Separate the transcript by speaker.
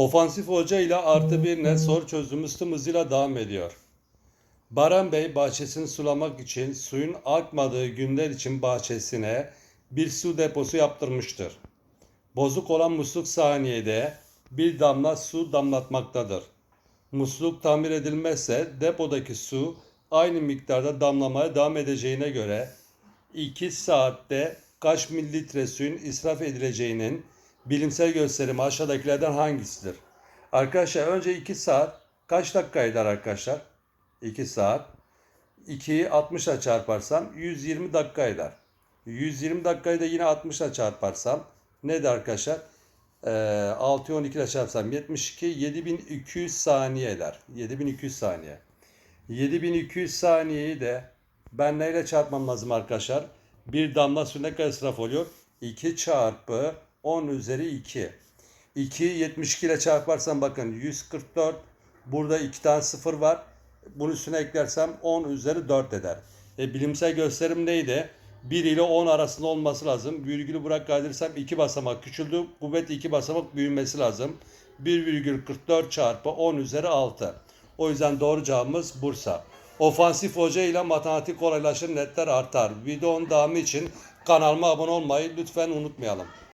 Speaker 1: Ofansif hoca ile artı bir net soru tüm hızıyla devam ediyor. Baran Bey bahçesini sulamak için suyun akmadığı günler için bahçesine bir su deposu yaptırmıştır. Bozuk olan musluk saniyede bir damla su damlatmaktadır. Musluk tamir edilmezse depodaki su aynı miktarda damlamaya devam edeceğine göre 2 saatte kaç mililitre suyun israf edileceğinin bilimsel gösterimi aşağıdakilerden hangisidir? Arkadaşlar önce 2 saat kaç dakika eder arkadaşlar? 2 saat. 2'yi 60'la çarparsam 120 dakika eder. 120 dakikayı da yine 60'la çarparsam ne der arkadaşlar? Ee, 6'yı 12 ile çarpsam 72 7200 saniye eder. 7200 saniye. 7200 saniyeyi de ben neyle çarpmam lazım arkadaşlar? Bir damla kadar israf oluyor? 2 çarpı 10 üzeri 2. 2'yi 72 ile çarparsam bakın 144. Burada 2 tane sıfır var. Bunun üstüne eklersem 10 üzeri 4 eder. E, bilimsel gösterim neydi? 1 ile 10 arasında olması lazım. Virgülü bırak kaydırsam 2 basamak küçüldü. Kuvvet 2 basamak büyümesi lazım. 1,44 çarpı 10 üzeri 6. O yüzden doğru cevabımız Bursa. Ofansif hoca ile matematik kolaylaşır netler artar. Videonun devamı için kanalıma abone olmayı lütfen unutmayalım.